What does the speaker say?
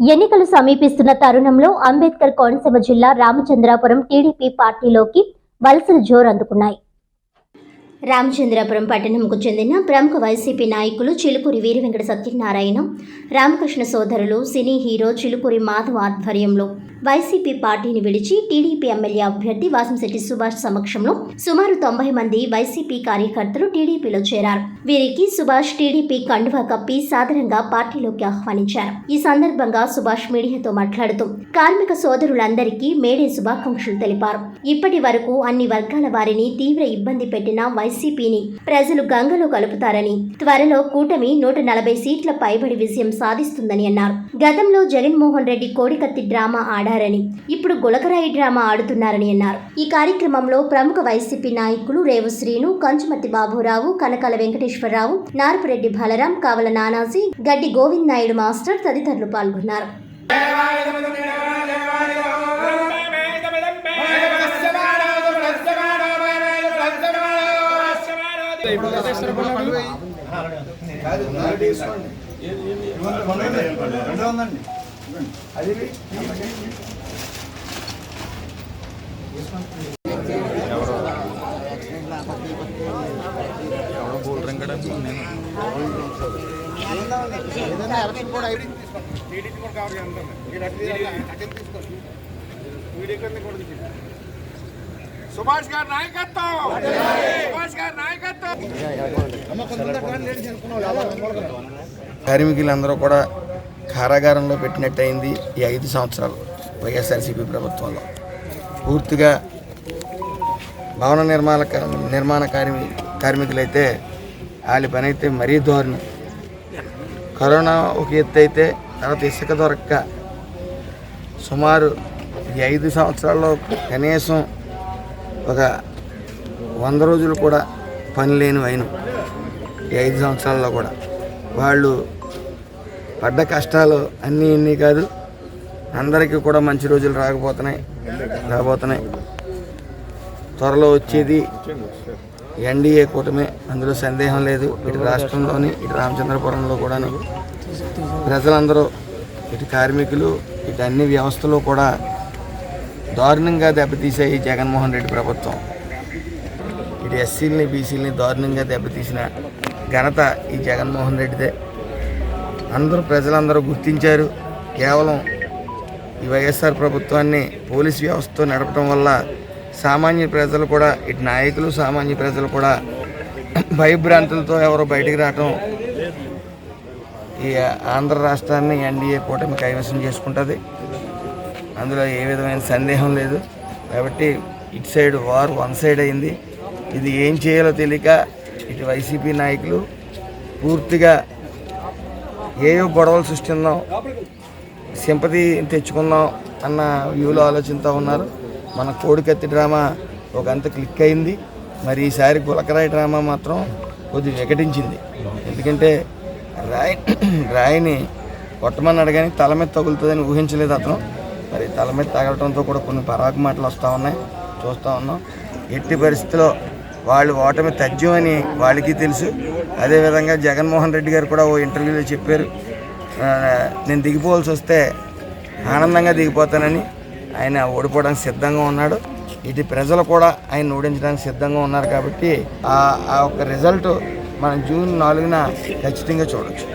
ఎన్నికలు సమీపిస్తున్న తరుణంలో అంబేద్కర్ కోనసీమ జిల్లా రామచంద్రాపురం టీడీపీ పార్టీలోకి వలసలు జోరు అందుకున్నాయి రామచంద్రాపురం పట్టణంకు చెందిన ప్రముఖ వైసీపీ నాయకులు చిలుకూరి వీర వెంకట సత్యనారాయణ రామకృష్ణ సోదరులు సినీ హీరో చిలుకూరి మాధవ్ ఆధ్వర్యంలో వైసీపీ పార్టీని విడిచి టీడీపీ ఎమ్మెల్యే అభ్యర్థి వాసంశెట్టి సుభాష్ సమక్షంలో సుమారు తొంభై మంది వైసీపీ కార్యకర్తలు టీడీపీలో చేరారు. వీరికి సుభాష్ టీడీపీ కండువా కప్పి సాధారణంగా పార్టీలోకి ఆహ్వానించారు. ఈ సందర్భంగా సుభాష్ మీడియాతో మాట్లాడుతూ కార్మిక సోదరులందరికీ మేడే శుభాకాంక్షలు తెలిపారు. ఇప్పటి వరకు అన్ని వర్గాల వారిని తీవ్ర ఇబ్బంది పెట్టిన వైసీపీని ప్రజలు గంగలో కలుపుతారని త్వరలో కూటమి నూట నలభై సీట్ల పైబడి విజయం సాధిస్తుందని అన్నారు. గతంలో జగన్మోహన్ రెడ్డి కోడికత్తి డ్రామా ఆడారని ఇప్పుడు గులకరాయి డ్రామా ఆడుతున్నారని అన్నారు. ఈ కార్యక్రమంలో ప్రముఖ వైసీపీ నాయకులు రేవు శ్రీను కంచుమతి బాబురావు కనకాల వెంకటేశ్వరరావు నారపురెడ్డి బలరాం కావల నానాజీ గడ్డి గోవింద్ నాయుడు మాస్టర్ తదితరులు పాల్గొన్నారు. ఎవరో బోల్ రింగడానికి నేను సుభాష్ గారి నాయకత్వం! సుభాష్ గారి నాయకత్వం! కార్మికులందరూ కూడా కారాగారంలో పెట్టినట్టయింది ఈ ఐదు సంవత్సరాలు వైఎస్ఆర్సీపీ ప్రభుత్వంలో. పూర్తిగా భవన నిర్మాణ నిర్మాణ కార్మి కార్మికులైతే వాళ్ళ పని అయితే మరీ దారుణం. కరోనా ఒక ఎత్తు అయితే తర్వాత ఇసుక దొరక్క సుమారు ఈ ఐదు సంవత్సరాల్లో కనీసం ఒక వంద రోజులు కూడా పని లేని వైను ఈ ఐదు సంవత్సరాల్లో కూడా. వాళ్ళు పడ్డ కష్టాలు అన్నీ ఇన్ని కాదు. అందరికీ కూడా మంచి రోజులు రాకపోతున్నాయి. రాబోతున్నాయి. త్వరలో వచ్చేది ఎన్డీఏ కూటమి. అందులో సందేహం లేదు. ఇటు రాష్ట్రంలోని ఇటు రామచంద్రపురంలో కూడాను. ప్రజలందరూ ఇటు కార్మికులు ఇటు అన్ని వ్యవస్థలు కూడా దారుణంగా దెబ్బతీసే ఈ జగన్మోహన్ రెడ్డి ప్రభుత్వం. ఇటు ఎస్సీలని బీసీలని దారుణంగా దెబ్బతీసిన ఘనత ఈ జగన్మోహన్ రెడ్డిదే. అందరూ ప్రజలందరూ గుర్తించారు. కేవలం ఈ వైఎస్ఆర్ ప్రభుత్వాన్ని పోలీస్ వ్యవస్థతో నడపడం వల్ల సామాన్య ప్రజలు కూడా ఇటు నాయకులు సామాన్య ప్రజలు కూడా భయభ్రాంతులతో ఎవరు బయటికి రావటం ఈ ఆంధ్ర రాష్ట్రాన్ని ఎన్డీఏ కూటమి కైవసం చేసుకుంటుంది. అందులో ఏ విధమైన సందేహం లేదు. కాబట్టి ఇటు సైడ్ వార్ వన్ సైడ్ అయింది. ఇది ఏం చేయాలో తెలియక ఇటు వైసీపీ నాయకులు పూర్తిగా ఏవో గొడవలు సృష్టిందాం సింపతి తెచ్చుకుందాం అన్న వ్యూలో ఆలోచనతో ఉన్నారు. మన కోడికత్తి డ్రామా ఒక అంత క్లిక్ అయింది. మరి ఈసారి గులకరాయి డ్రామా మాత్రం కొద్ది వికటించింది. ఎందుకంటే రాయి రాయిని కొట్టమని అడగానే తల మీద తగులుతుందని ఊహించలేదు అతను. మరి తల మీద తగలటంతో కూడా కొన్ని పరాకు మాటలు వస్తూ ఉన్నాయి. చూస్తూ ఉన్నాం. ఎట్టి పరిస్థితిలో వాళ్ళు ఓటమి తథ్యమని వాళ్ళకి తెలుసు. అదేవిధంగా జగన్మోహన్ రెడ్డి గారు కూడా ఓ ఇంటర్వ్యూలో చెప్పారు. నేను దిగిపోవాల్సి వస్తే ఆనందంగా దిగిపోతానని ఆయన ఓడిపోవడానికి సిద్ధంగా ఉన్నాడు. ఇటు ప్రజలు కూడా ఆయన ఓడించడానికి సిద్ధంగా ఉన్నారు కాబట్టి ఆ ఆ ఒక రిజల్ట్ మనం జూన్ నాలుగున ఖచ్చితంగా చూడొచ్చు.